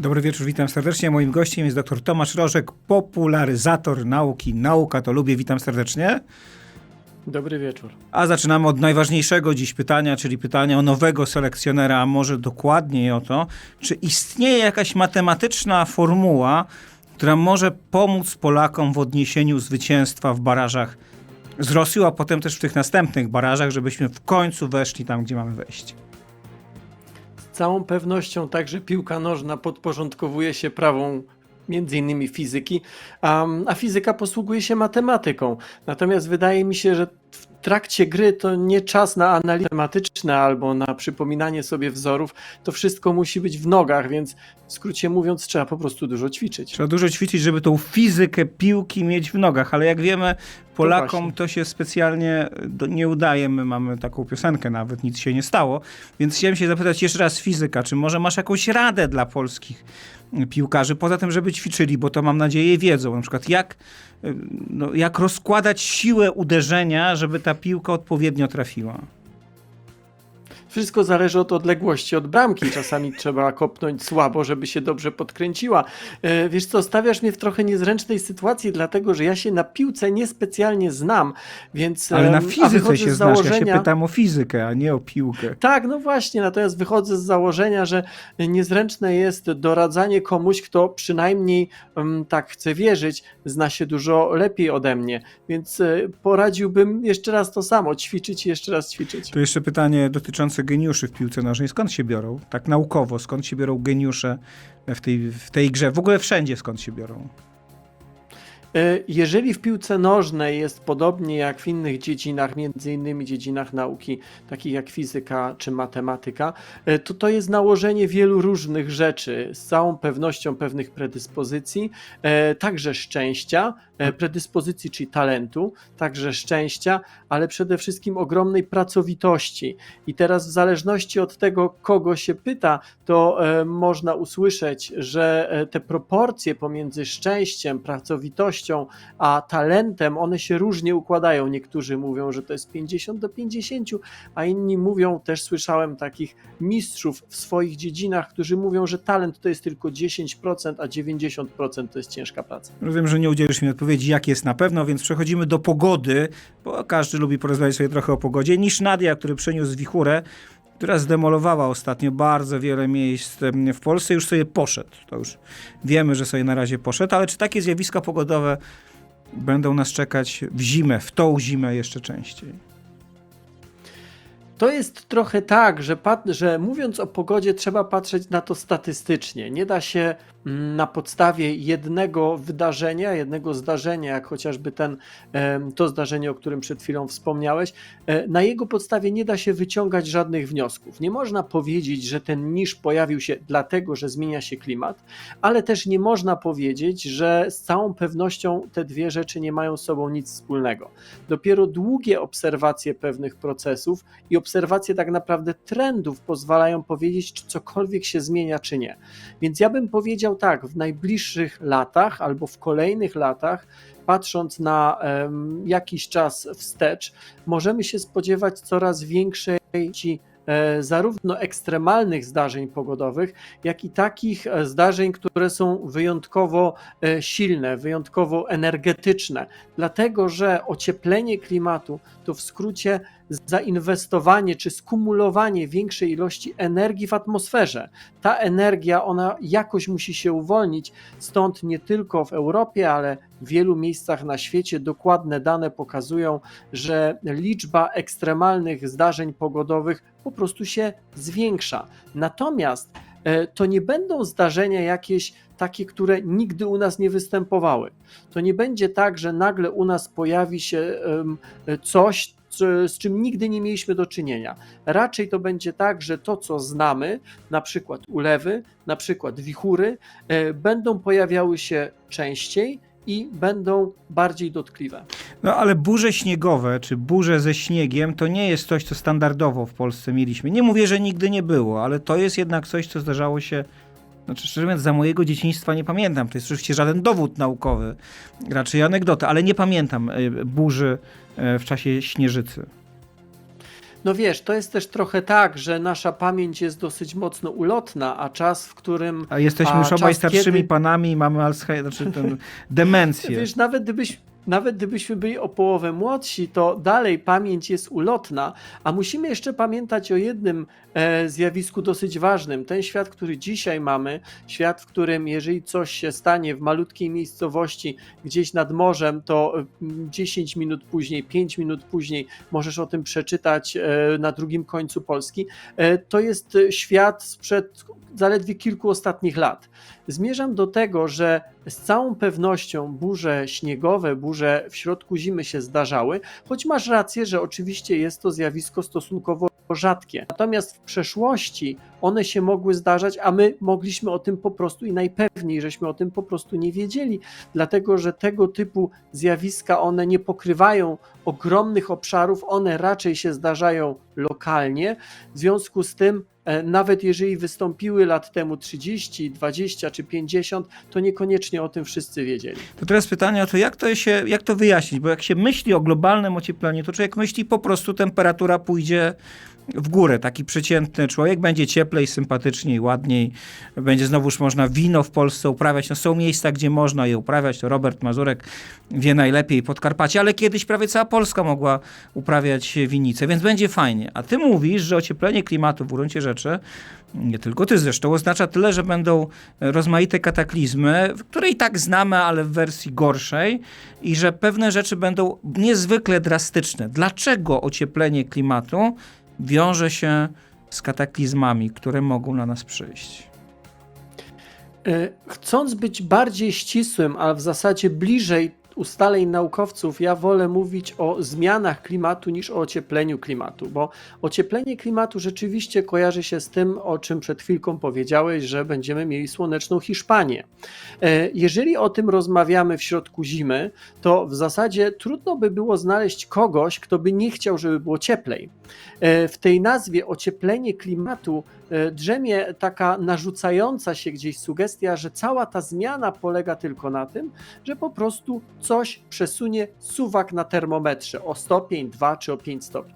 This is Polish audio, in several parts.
Dobry wieczór, witam serdecznie. Moim gościem jest dr Tomasz Rożek, popularyzator nauki. Nauka to lubię, witam serdecznie. Dobry wieczór. A zaczynamy od najważniejszego dziś pytania, czyli pytania o nowego selekcjonera, a może dokładniej o to, czy istnieje jakaś matematyczna formuła, która może pomóc Polakom w odniesieniu zwycięstwa w barażach z Rosją, a potem też w tych następnych barażach, żebyśmy w końcu weszli tam, gdzie mamy wejść. Z całą pewnością także piłka nożna podporządkowuje się prawom między innymi fizyki, a, a fizyka posługuje się matematyką. Natomiast wydaje mi się, że w trakcie gry to nie czas na analizy matematyczne albo na przypominanie sobie wzorów. To wszystko musi być w nogach, więc w skrócie mówiąc, trzeba po prostu dużo ćwiczyć. Trzeba dużo ćwiczyć, żeby tą fizykę piłki mieć w nogach, ale jak wiemy, Polakom właśnie. to, się specjalnie nie udaje. My mamy taką piosenkę nawet, nic się nie stało. Więc chciałem się zapytać jeszcze raz fizyka, czy może masz jakąś radę dla polskich piłkarzy, poza tym, żeby ćwiczyli, bo to mam nadzieję wiedzą, na przykład jak, y, no, jak rozkładać siłę uderzenia, żeby ta piłka odpowiednio trafiła. Wszystko zależy od odległości od bramki. Czasami trzeba kopnąć słabo, żeby się dobrze podkręciła. E, Wiesz co, stawiasz mnie w trochę niezręcznej sytuacji, dlatego że ja się na piłce niespecjalnie znam, więc. Ale na fizyce się znasz, ja się pytam o fizykę, a nie o piłkę. Tak, no właśnie, natomiast wychodzę z założenia, że niezręczne jest doradzanie komuś, kto przynajmniej tak chce wierzyć, zna się dużo lepiej ode mnie, więc e, poradziłbym jeszcze raz to samo, ćwiczyć i jeszcze raz ćwiczyć. Tu jeszcze pytanie dotyczące geniuszy w piłce nożnej. Skąd się biorą? Tak naukowo, skąd się biorą geniusze w tej, w tej grze? W ogóle wszędzie skąd się biorą? E, Jeżeli w piłce nożnej jest podobnie jak w innych dziedzinach, między innymi dziedzinach nauki, takich jak fizyka czy matematyka, e, to to jest nałożenie wielu różnych rzeczy, z całą pewnością pewnych predyspozycji, e, także szczęścia, predyspozycji czyli talentu, także szczęścia, ale przede wszystkim ogromnej pracowitości. I teraz w zależności od tego, kogo się pyta, to można usłyszeć, że te proporcje pomiędzy szczęściem, pracowitością, a talentem, one się różnie układają. Niektórzy mówią, że to jest 50 do 50, a inni mówią, też słyszałem takich mistrzów w swoich dziedzinach, którzy mówią, że talent to jest tylko 10%, a 90% to jest ciężka praca. Rozumiem, że nie udzielisz mi odpowiedzi, jak jest na pewno, więc przechodzimy do pogody, bo każdy lubi porozmawiać sobie trochę o pogodzie, niż Nadia, który przyniósł wichurę, która zdemolowała ostatnio bardzo wiele miejsc w Polsce, już sobie poszedł. To już wiemy, że sobie na razie poszedł, ale czy takie zjawiska pogodowe będą nas czekać w zimę, w tą zimę jeszcze częściej? To jest trochę tak, że, że mówiąc o pogodzie, trzeba patrzeć na to statystycznie. Nie da się na podstawie jednego wydarzenia, jednego zdarzenia, jak chociażby ten, to zdarzenie, o którym przed chwilą wspomniałeś, e, na jego podstawie nie da się wyciągać żadnych wniosków. Nie można powiedzieć, że ten niż pojawił się dlatego, że zmienia się klimat, ale też nie można powiedzieć, że z całą pewnością te dwie rzeczy nie mają z sobą nic wspólnego. Dopiero długie obserwacje pewnych procesów i obserwacje tak naprawdę trendów pozwalają powiedzieć, czy cokolwiek się zmienia, czy nie. Więc ja bym powiedział tak, w najbliższych latach albo w kolejnych latach, patrząc na em, jakiś czas wstecz, możemy się spodziewać coraz większej e, zarówno ekstremalnych zdarzeń pogodowych, jak i takich e, zdarzeń, które są wyjątkowo e, silne, wyjątkowo energetyczne, dlatego że ocieplenie klimatu to w skrócie zainwestowanie czy skumulowanie większej ilości energii w atmosferze. Ta energia, ona jakoś musi się uwolnić, stąd nie tylko w Europie, ale w wielu miejscach na świecie dokładne dane pokazują, że liczba ekstremalnych zdarzeń pogodowych po prostu się zwiększa. Natomiast e, to nie będą zdarzenia jakieś takie, które nigdy u nas nie występowały. To nie będzie tak, że nagle u nas pojawi się em, coś, co- z czym nigdy nie mieliśmy do czynienia. Raczej to będzie tak, że to, co znamy, na przykład ulewy, na przykład wichury, e, będą pojawiały się częściej i będą bardziej dotkliwe. No ale burze śniegowe, czy burze ze śniegiem, to nie jest coś, co standardowo w Polsce mieliśmy. Nie mówię, że nigdy nie było, ale to jest jednak coś, co zdarzało się, znaczy szczerze mówiąc, za mojego dzieciństwa nie pamiętam. To jest oczywiście żaden dowód naukowy, raczej anegdota, ale nie pamiętam e, burzy e, w czasie śnieżycy. No wiesz, to jest też trochę tak, że nasza pamięć jest dosyć mocno ulotna, a czas, w którym. A jesteśmy A już obaj starszymi kiedy- panami i mamy Alzheimer, znaczy tę demencję. Wiesz, nawet gdybyś. Nawet gdybyśmy byli o połowę młodsi, to dalej pamięć jest ulotna, a musimy jeszcze pamiętać o jednym e, zjawisku dosyć ważnym. Ten świat, który dzisiaj mamy, świat, w którym jeżeli coś się stanie w malutkiej miejscowości gdzieś nad morzem, to mm, 10 minut później, 5 minut później możesz o tym przeczytać e, na drugim końcu Polski. E, to jest świat sprzed zaledwie kilku ostatnich lat. Zmierzam do tego, że z całą pewnością burze śniegowe, burze w środku zimy się zdarzały, choć masz rację, że oczywiście jest to zjawisko stosunkowo rzadkie. Natomiast w przeszłości one się mogły zdarzać, a my mogliśmy o tym po prostu i najpewniej, żeśmy o tym po prostu nie wiedzieli, dlatego że tego typu zjawiska one nie pokrywają ogromnych obszarów, one raczej się zdarzają lokalnie. W związku z tym nawet jeżeli wystąpiły lat temu 30, 20 czy 50, to niekoniecznie o tym wszyscy wiedzieli. To teraz pytanie to, jak to, się, jak to wyjaśnić? Bo jak się myśli o globalnym ociepleniu, to człowiek myśli po prostu temperatura pójdzie w górę. Taki przeciętny człowiek będzie cieplej, sympatyczniej, ładniej. Będzie znowuż można wino w Polsce uprawiać. No, są miejsca, gdzie można je uprawiać. To Robert Mazurek wie najlepiej Podkarpacie, ale kiedyś prawie cała Polska mogła uprawiać winicę, więc będzie fajnie. A ty mówisz, że ocieplenie klimatu w gruncie rzeczy, nie tylko ty zresztą, oznacza tyle, że będą rozmaite kataklizmy, które i tak znamy, ale w wersji gorszej i że pewne rzeczy będą niezwykle drastyczne. Dlaczego ocieplenie klimatu wiąże się z kataklizmami, które mogą na nas przyjść? E, Chcąc być bardziej ścisłym, a w zasadzie bliżej ustaleń naukowców, ja wolę mówić o zmianach klimatu niż o ociepleniu klimatu, bo ocieplenie klimatu rzeczywiście kojarzy się z tym, o czym przed chwilką powiedziałeś, że będziemy mieli słoneczną Hiszpanię. E, Jeżeli o tym rozmawiamy w środku zimy, to w zasadzie trudno by było znaleźć kogoś, kto by nie chciał, żeby było cieplej. E, W tej nazwie ocieplenie klimatu drzemie taka narzucająca się gdzieś sugestia, że cała ta zmiana polega tylko na tym, że po prostu coś przesunie suwak na termometrze o stopień, 2 czy o 5 stopni.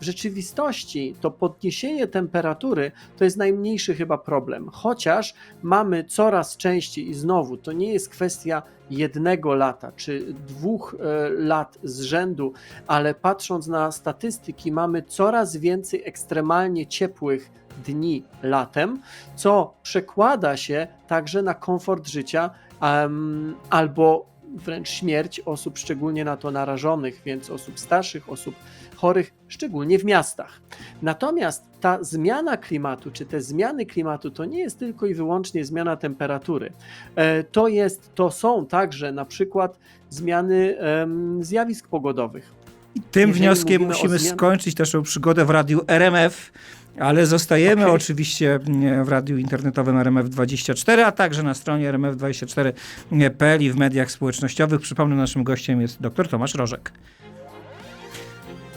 W rzeczywistości to podniesienie temperatury to jest najmniejszy chyba problem, chociaż mamy coraz częściej i znowu to nie jest kwestia jednego lata czy dwóch e, lat z rzędu, ale patrząc na statystyki, mamy coraz więcej ekstremalnie ciepłych dni latem, co przekłada się także na komfort życia em, albo wręcz śmierć osób szczególnie na to narażonych, więc osób starszych, osób chorych, szczególnie w miastach. Natomiast ta zmiana klimatu, czy te zmiany klimatu, to nie jest tylko i wyłącznie zmiana temperatury. E, To, jest, to są także na przykład zmiany zjawisk pogodowych. I tym Jeżeli wnioskiem musimy zmian- skończyć naszą przygodę w radiu RMF. Ale zostajemy Okej. oczywiście w radiu internetowym RMF24, a także na stronie rmf24.pl i w mediach społecznościowych. Przypomnę, naszym gościem jest dr Tomasz Rożek.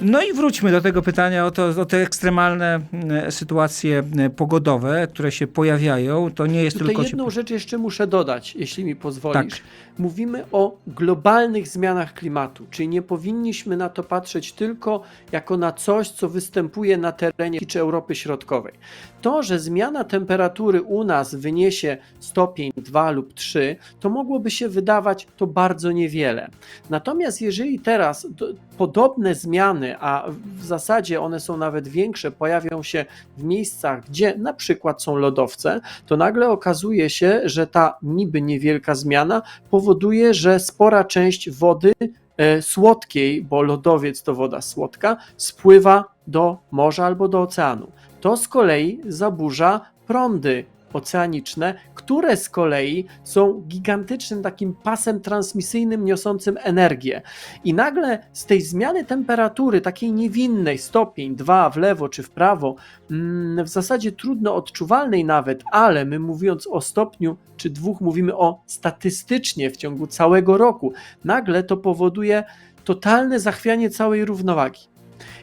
No i wróćmy do tego pytania o, to, o te ekstremalne mm, sytuacje mm, pogodowe, które się pojawiają. To nie jest Tutaj tylko... jedną rzecz jeszcze muszę dodać, jeśli mi pozwolisz. Tak. Mówimy o globalnych zmianach klimatu, czyli nie powinniśmy na to patrzeć tylko jako na coś, co występuje na terenie czy Europy Środkowej. To, że zmiana temperatury u nas wyniesie stopień 2 lub 3, to mogłoby się wydawać to bardzo niewiele. Natomiast jeżeli teraz do, podobne zmiany, a w zasadzie one są nawet większe, pojawią się w miejscach, gdzie na przykład są lodowce, to nagle okazuje się, że ta niby niewielka zmiana powoduje, że spora część wody e, słodkiej, bo lodowiec to woda słodka, spływa do morza albo do oceanu. To z kolei zaburza prądy oceaniczne, które z kolei są gigantycznym takim pasem transmisyjnym niosącym energię. I nagle z tej zmiany temperatury, takiej niewinnej, stopień 2 w lewo czy w prawo, mm, w zasadzie trudno odczuwalnej nawet, ale my mówiąc o stopniu czy dwóch, mówimy o statystycznie w ciągu całego roku, nagle to powoduje totalne zachwianie całej równowagi.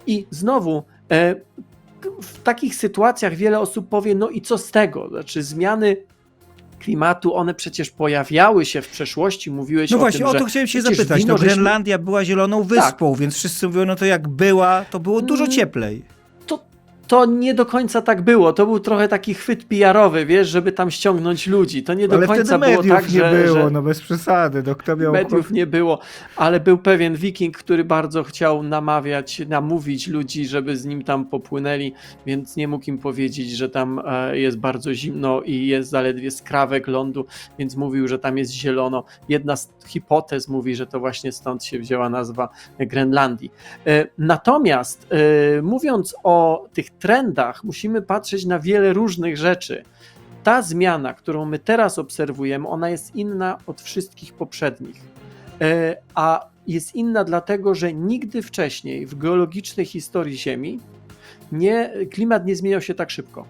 I znowu, e, w takich sytuacjach wiele osób powie, no i co z tego? Znaczy zmiany klimatu, one przecież pojawiały się w przeszłości, mówiłeś No o właśnie, tym, o że to chciałem się zapytać. No, żeśmy- Grenlandia była zieloną wyspą, więc wszyscy mówią, no to jak była, to było dużo Mm. cieplej. To nie do końca tak było. To był trochę taki chwyt PR-owy, wiesz, żeby tam ściągnąć ludzi. To nie do Ale końca wtedy było mediów tak, nie że, było, że no bez przesady. No kto miał... mediów nie było, ale był pewien wiking, który bardzo chciał namawiać, namówić ludzi, żeby z nim tam popłynęli, więc nie mógł im powiedzieć, że tam e, jest bardzo zimno i jest zaledwie skrawek lądu, więc mówił, że tam jest zielono. Jedna z hipotez mówi, że to właśnie stąd się wzięła nazwa Grenlandii. E, Natomiast e, mówiąc o tych trendach, musimy patrzeć na wiele różnych rzeczy. Ta zmiana, którą my teraz obserwujemy, ona jest inna od wszystkich poprzednich. E, A jest inna dlatego, że nigdy wcześniej w geologicznej historii Ziemi nie, klimat nie zmieniał się tak szybko.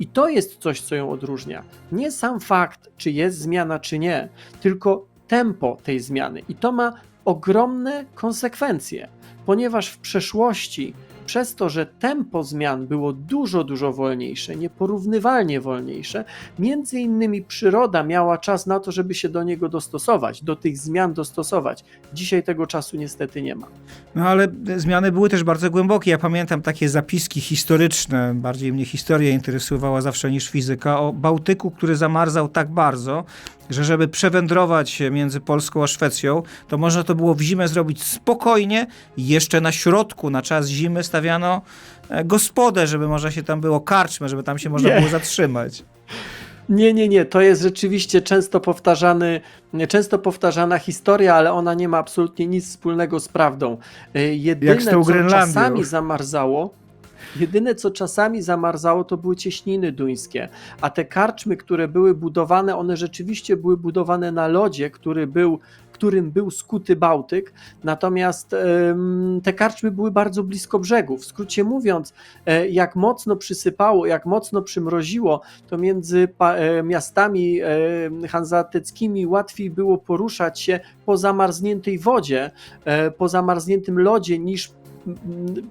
I to jest coś, co ją odróżnia. Nie sam fakt, czy jest zmiana, czy nie, tylko tempo tej zmiany. I to ma ogromne konsekwencje, ponieważ w przeszłości, przez to, że tempo zmian było dużo, dużo wolniejsze, nieporównywalnie wolniejsze, między innymi przyroda miała czas na to, żeby się do niego dostosować, do tych zmian dostosować. Dzisiaj tego czasu niestety nie ma. No ale zmiany były też bardzo głębokie. Ja pamiętam takie zapiski historyczne, bardziej mnie historia interesowała zawsze niż fizyka, o Bałtyku, który zamarzał tak bardzo, że żeby przewędrować między Polską a Szwecją, to można to było w zimę zrobić spokojnie. Jeszcze na środku, na czas zimy stawiano e, gospodę, żeby można się tam było karczmę, żeby tam się można Nie. było zatrzymać. Nie, nie, nie, to jest rzeczywiście często powtarzany, często powtarzana historia, ale ona nie ma absolutnie nic wspólnego z prawdą. Y, Jedyne, Jak z tą co Grenlandią. czasami zamarzało, jedyne, co czasami zamarzało, to były cieśniny duńskie, a te karczmy, które były budowane, one rzeczywiście były budowane na lodzie, który był którym był skuty Bałtyk, natomiast te karczmy były bardzo blisko brzegu. W skrócie mówiąc, e, jak mocno przysypało, jak mocno przymroziło, to między e, miastami e, hanzateckimi łatwiej było poruszać się po zamarzniętej wodzie, po zamarzniętym lodzie, niż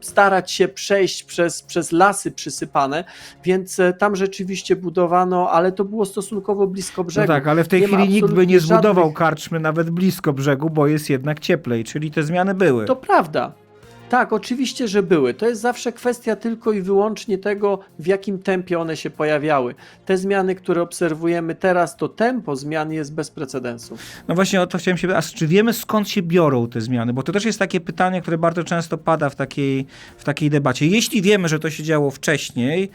starać się przejść przez, przez lasy przysypane, więc e, tam rzeczywiście budowano, ale to było stosunkowo blisko No brzegu. tak, ale w tej Nie chwili nikt by nie zbudował żadnych- karczmy nawet blisko brzegu, bo jest jednak cieplej, czyli te zmiany były. To prawda. Tak, oczywiście, że były. To jest zawsze kwestia tylko i wyłącznie tego, w jakim tempie one się pojawiały. Te zmiany, które obserwujemy teraz, to tempo zmian jest bez precedensu. No właśnie o to chciałem się. A czy wiemy skąd się biorą te zmiany? Bo to też jest takie pytanie, które bardzo często pada w takiej, w takiej debacie. Jeśli wiemy, że to się działo wcześniej,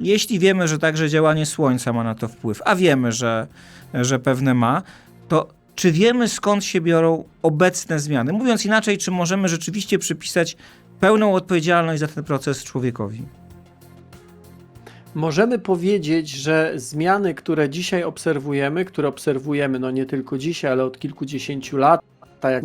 jeśli wiemy, że także działanie Słońca ma na to wpływ, a wiemy, że, że pewne ma, to czy wiemy skąd się biorą obecne zmiany? Mówiąc inaczej, czy możemy rzeczywiście przypisać pełną odpowiedzialność za ten proces człowiekowi? Możemy powiedzieć, że zmiany, które dzisiaj obserwujemy, które obserwujemy no nie tylko dzisiaj, ale od kilkudziesięciu lat, tak jak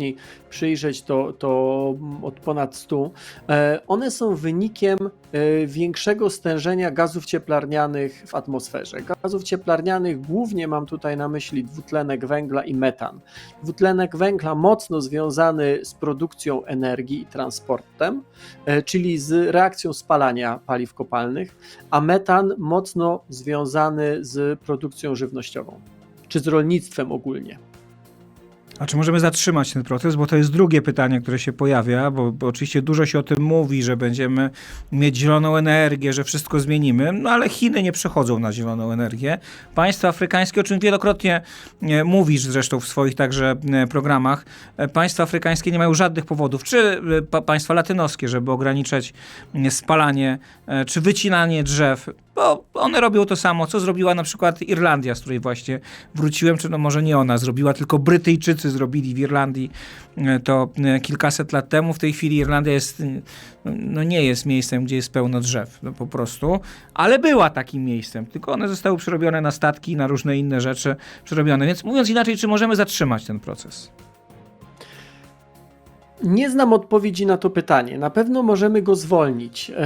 przyjrzeć to, to od ponad 100, e, one są wynikiem e, większego stężenia gazów cieplarnianych w atmosferze. Gazów cieplarnianych głównie mam tutaj na myśli dwutlenek węgla i metan. Dwutlenek węgla mocno związany z produkcją energii i transportem, e, czyli z reakcją spalania paliw kopalnych, a metan mocno związany z produkcją żywnościową, czy z rolnictwem ogólnie. A czy możemy zatrzymać ten proces? Bo to jest drugie pytanie, które się pojawia, bo, bo oczywiście dużo się o tym mówi, że będziemy mieć zieloną energię, że wszystko zmienimy, no ale Chiny nie przechodzą na zieloną energię. Państwa afrykańskie, o czym wielokrotnie e, mówisz zresztą w swoich także e, programach, e, państwa afrykańskie nie mają żadnych powodów, czy pa, państwa latynoskie, żeby ograniczać spalanie, czy wycinanie drzew, bo one robią to samo, co zrobiła na przykład Irlandia, z której właśnie wróciłem, czy no może nie ona zrobiła, tylko Brytyjczycy zrobili w Irlandii e, to e, kilkaset lat temu. W tej chwili Irlandia jest, e, no nie jest miejscem, gdzie jest pełno drzew, no po prostu, ale była takim miejscem, tylko one zostały przerobione na statki, na różne inne rzeczy przerobione. Więc mówiąc inaczej, czy możemy zatrzymać ten proces? Nie znam odpowiedzi na to pytanie. Na pewno możemy go zwolnić. E,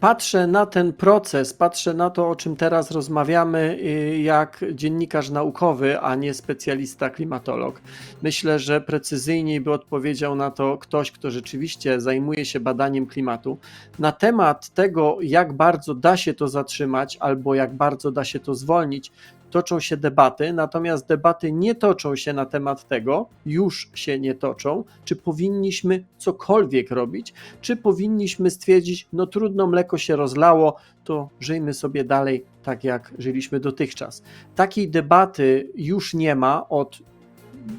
Patrzę na ten proces, patrzę na to, o czym teraz rozmawiamy, y, jak dziennikarz naukowy, a nie specjalista klimatolog. Myślę, że precyzyjniej by odpowiedział na to ktoś, kto rzeczywiście zajmuje się badaniem klimatu. Na temat tego, jak bardzo da się to zatrzymać, albo jak bardzo da się to zwolnić, toczą się debaty, natomiast debaty nie toczą się na temat tego, już się nie toczą, czy powinniśmy cokolwiek robić, czy powinniśmy stwierdzić, no trudno, mleko się rozlało, to żyjmy sobie dalej tak, jak żyliśmy dotychczas. Takiej debaty już nie ma od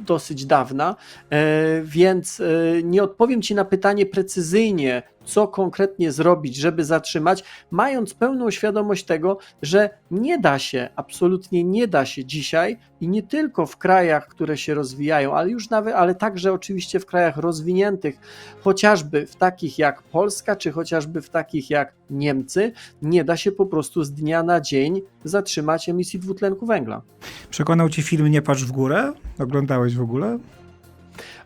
dosyć dawna, e, więc e, nie odpowiem Ci na pytanie precyzyjnie, co konkretnie zrobić, żeby zatrzymać, mając pełną świadomość tego, że nie da się, absolutnie nie da się dzisiaj i nie tylko w krajach, które się rozwijają, ale już nawet, ale także oczywiście w krajach rozwiniętych, chociażby w takich jak Polska, czy chociażby w takich jak Niemcy, nie da się po prostu z dnia na dzień zatrzymać emisji dwutlenku węgla. Przekonał cię film Nie patrz w górę? Oglądałeś w ogóle?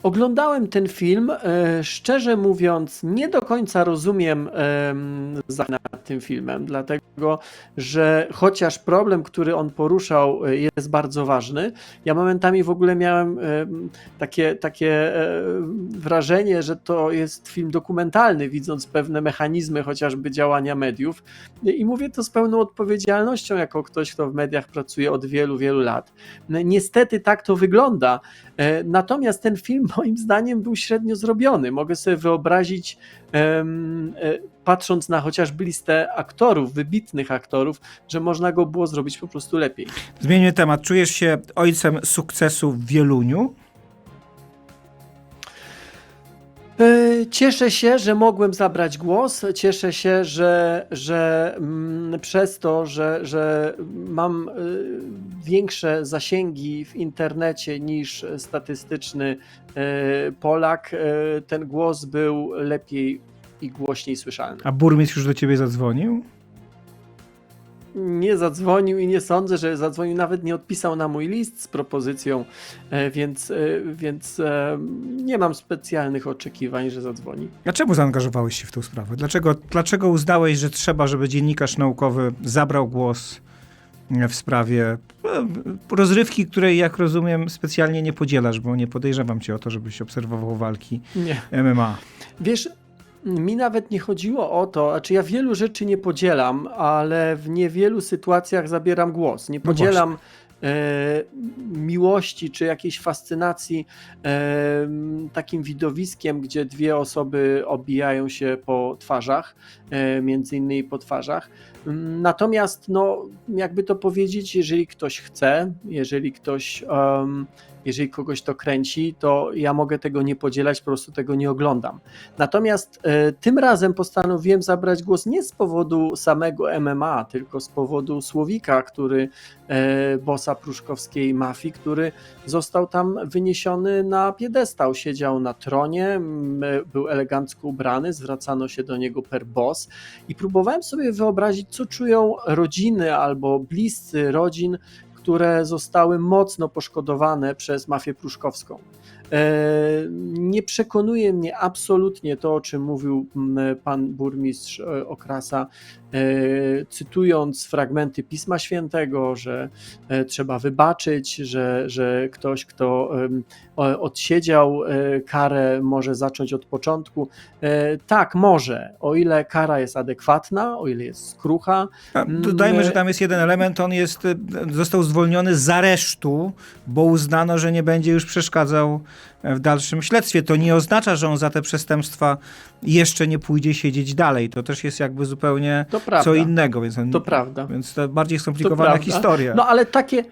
Oglądałem ten film, e, szczerze mówiąc, nie do końca rozumiem em, za nad tym filmem, dlatego że chociaż problem, który on poruszał, e, jest bardzo ważny, ja momentami w ogóle miałem em, takie, takie e, wrażenie, że to jest film dokumentalny, widząc pewne mechanizmy chociażby działania mediów. I mówię to z pełną odpowiedzialnością, jako ktoś, kto w mediach pracuje od wielu, wielu lat. Niestety tak to wygląda. Natomiast ten film moim zdaniem był średnio zrobiony. Mogę sobie wyobrazić, e, patrząc na chociażby listę aktorów, wybitnych aktorów, że można go było zrobić po prostu lepiej. Zmieńmy temat. Czujesz się ojcem sukcesu w Wieluniu? Cieszę się, że mogłem zabrać głos. Cieszę się, że, że mm, przez to, że, że mam y, większe zasięgi w internecie niż statystyczny y, Polak, ten głos był lepiej i głośniej słyszalny. A burmistrz już do ciebie zadzwonił? Nie zadzwonił i nie sądzę, że zadzwonił, nawet nie odpisał na mój list z propozycją, e, więc, e, więc e, nie mam specjalnych oczekiwań, że zadzwoni. A czemu zaangażowałeś się w tę sprawę? Dlaczego, dlaczego uznałeś, że trzeba, żeby dziennikarz naukowy zabrał głos w sprawie rozrywki, której, jak rozumiem, specjalnie nie podzielasz, bo nie podejrzewam cię o to, żebyś obserwował walki Nie. MMA. Wiesz, mi nawet nie chodziło o to, znaczy ja wielu rzeczy nie podzielam, ale w niewielu sytuacjach zabieram głos. Nie No podzielam e, miłości czy jakiejś fascynacji e, takim widowiskiem, gdzie dwie osoby obijają się po twarzach, e, między innymi po twarzach. Natomiast, no, jakby to powiedzieć, jeżeli ktoś chce, jeżeli ktoś, jeżeli kogoś to kręci, to ja mogę tego nie podzielać, po prostu tego nie oglądam. Natomiast e, tym razem postanowiłem zabrać głos nie z powodu samego MMA, tylko z powodu Słowika, który, e, bossa pruszkowskiej mafii, który został tam wyniesiony na piedestał. Siedział na tronie, był elegancko ubrany, zwracano się do niego per boss i próbowałem sobie wyobrazić, co czują rodziny albo bliscy rodzin, które zostały mocno poszkodowane przez mafię pruszkowską. E, Nie przekonuje mnie absolutnie to, o czym mówił m, pan burmistrz e, Okrasa, e, cytując fragmenty Pisma Świętego, że trzeba wybaczyć, że, że ktoś, kto odsiedział karę, może zacząć od początku. Tak, może, o ile kara jest adekwatna, o ile jest skrucha. A Mm, Dodajmy, że tam jest jeden element, on jest, został zwolniony z aresztu, bo uznano, że nie będzie już przeszkadzał w dalszym śledztwie. To nie oznacza, że on za te przestępstwa jeszcze nie pójdzie siedzieć dalej. To też jest jakby zupełnie To co innego, więc, on, To prawda. więc to bardziej skomplikowana prawda. historia. No ale takie,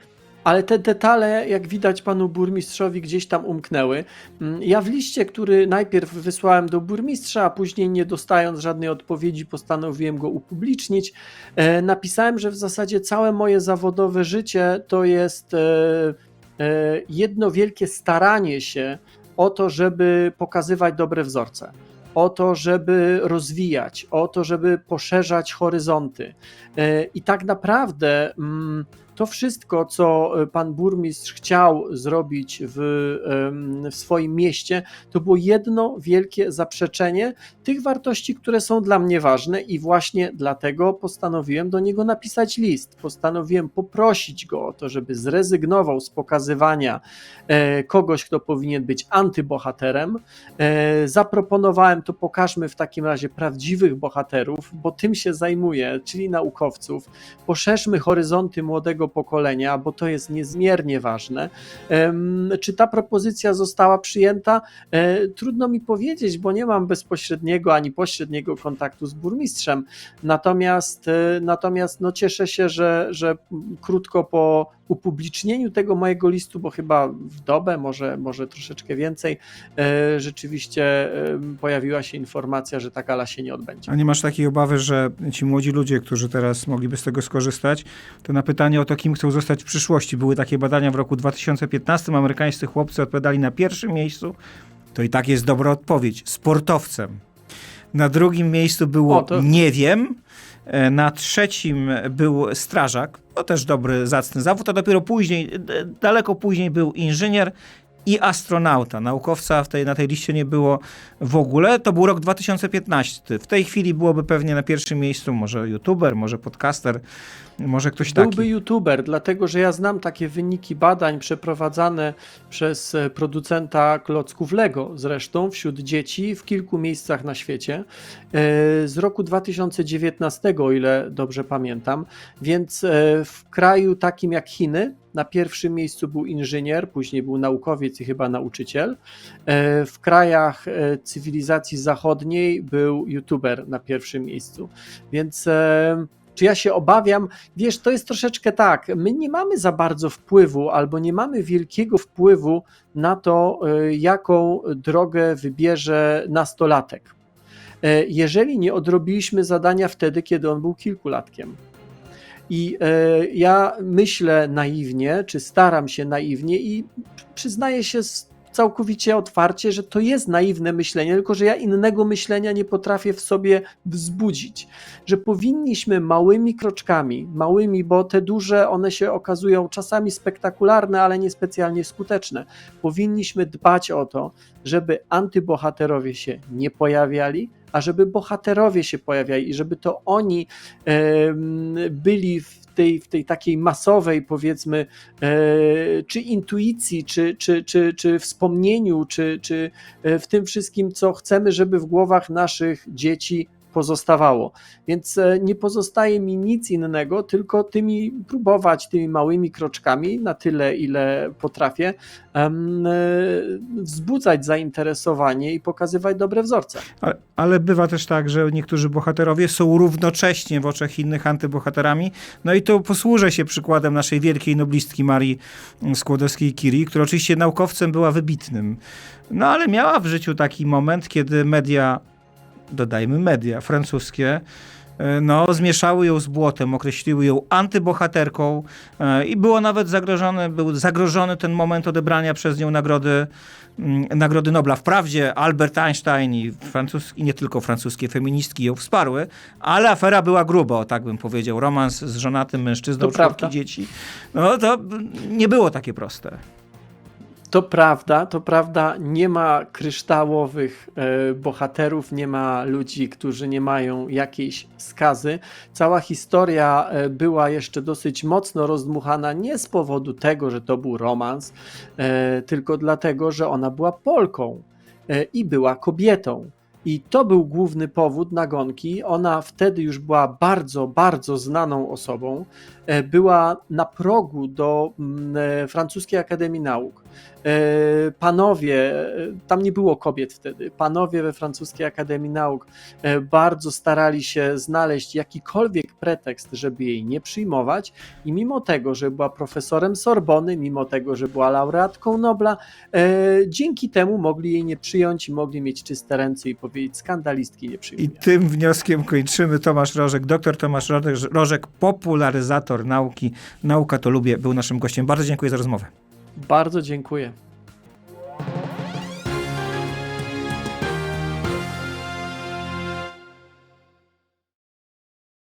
ale te detale, jak widać, panu burmistrzowi gdzieś tam umknęły. Mm, Ja w liście, który najpierw wysłałem do burmistrza, a później nie dostając żadnej odpowiedzi, postanowiłem go upublicznić. E, napisałem, że w zasadzie całe moje zawodowe życie to jest e, jedno wielkie staranie się o to, żeby pokazywać dobre wzorce. O to, żeby rozwijać, o to, żeby poszerzać horyzonty. E, I tak naprawdę mm, to wszystko, co e, pan burmistrz chciał zrobić w, w swoim mieście, to było jedno wielkie zaprzeczenie tych wartości, które są dla mnie ważne, i właśnie dlatego postanowiłem do niego napisać list. Postanowiłem poprosić go o to, żeby zrezygnował z pokazywania e, kogoś, kto powinien być antybohaterem. E, zaproponowałem to, pokażmy w takim razie prawdziwych bohaterów, bo tym się zajmuję, czyli naukowców. Poszerzmy horyzonty młodego pokolenia, bo to jest niezmiernie ważne. Czy ta propozycja została przyjęta? E, Trudno mi powiedzieć, bo nie mam bezpośredniego ani pośredniego kontaktu z burmistrzem. Natomiast, e, natomiast no cieszę się, że, że krótko po upublicznieniu tego mojego listu, bo chyba w dobę, może, może troszeczkę więcej, e, rzeczywiście pojawiła się informacja, że ta gala się nie odbędzie. A nie masz takiej obawy, że ci młodzi ludzie, którzy teraz mogliby z tego skorzystać, to na pytanie o to, kim chcą zostać w przyszłości, były takie badania w roku 2015, amerykańscy chłopcy odpowiadali na pierwszym miejscu, to i tak jest dobra odpowiedź, sportowcem. Na drugim miejscu było O, to- nie wiem, e, na trzecim był strażak, to też dobry, zacny zawód, a dopiero później, daleko później był inżynier i astronauta. Naukowca w tej, na tej liście nie było w ogóle. To był rok 2015. W tej chwili byłoby pewnie na pierwszym miejscu może youtuber, może podcaster, może ktoś taki. Byłby youtuber, dlatego że ja znam takie wyniki badań przeprowadzane przez e, producenta klocków Lego zresztą wśród dzieci w kilku miejscach na świecie e, z roku 2019, o ile dobrze pamiętam. Więc e, w kraju takim jak Chiny na pierwszym miejscu był inżynier, później był naukowiec i chyba nauczyciel. W krajach cywilizacji zachodniej był youtuber na pierwszym miejscu. Więc czy ja się obawiam? Wiesz, to jest troszeczkę tak. My nie mamy za bardzo wpływu, albo nie mamy wielkiego wpływu na to, e, jaką drogę wybierze nastolatek. E, Jeżeli nie odrobiliśmy zadania wtedy, kiedy on był kilkulatkiem. I e, ja myślę naiwnie, czy staram się naiwnie i przyznaję się z- całkowicie otwarcie, że to jest naiwne myślenie, tylko że ja innego myślenia nie potrafię w sobie wzbudzić. Że powinniśmy małymi kroczkami, małymi, bo te duże one się okazują czasami spektakularne, ale niespecjalnie skuteczne. Powinniśmy dbać o to, żeby antybohaterowie się nie pojawiali, a żeby bohaterowie się pojawiali i żeby to oni byli w tej, w tej takiej masowej, powiedzmy, e, czy intuicji, czy, czy, czy, czy wspomnieniu, czy, czy e, w tym wszystkim, co chcemy, żeby w głowach naszych dzieci pozostawało. Więc e, nie pozostaje mi nic innego, tylko tymi próbować tymi małymi kroczkami na tyle, ile potrafię, e, wzbudzać zainteresowanie i pokazywać dobre wzorce. Ale, ale bywa też tak, że niektórzy bohaterowie są równocześnie w oczach innych antybohaterami. No i to posłużę się przykładem naszej wielkiej noblistki Marii Skłodowskiej-Curie, która oczywiście naukowcem była wybitnym. No ale miała w życiu taki moment, kiedy media, dodajmy media francuskie, e, no, zmieszały ją z błotem, określiły ją antybohaterką e, i było nawet zagrożone, był zagrożony ten moment odebrania przez nią nagrody, mm, nagrody Nobla. Wprawdzie Albert Einstein i, francus, i nie tylko francuskie feministki ją wsparły, ale afera była gruba, o tak bym powiedział. Romans z żonatym mężczyzną, czwórki dzieci. No to nie było takie proste. To prawda, to prawda, nie ma kryształowych e, bohaterów, nie ma ludzi, którzy nie mają jakiejś skazy. Cała historia e, była jeszcze dosyć mocno rozdmuchana nie z powodu tego, że to był romans, e, tylko dlatego, że ona była Polką i była kobietą. I to był główny powód nagonki. Ona wtedy już była bardzo, bardzo znaną osobą. Była na progu do mm, Francuskiej Akademii Nauk. E, Panowie, e, tam nie było kobiet wtedy, panowie we Francuskiej Akademii Nauk e, bardzo starali się znaleźć jakikolwiek pretekst, żeby jej nie przyjmować i mimo tego, że była profesorem Sorbony, mimo tego, że była laureatką Nobla, dzięki temu mogli jej nie przyjąć i mogli mieć czyste ręce i powiedzieć skandalistki nie I przyjmują. tym wnioskiem kończymy. Tomasz Rożek, doktor Tomasz Rożek, popularyzator nauki. Nauka to lubię, był naszym gościem. Bardzo dziękuję za rozmowę. Bardzo dziękuję.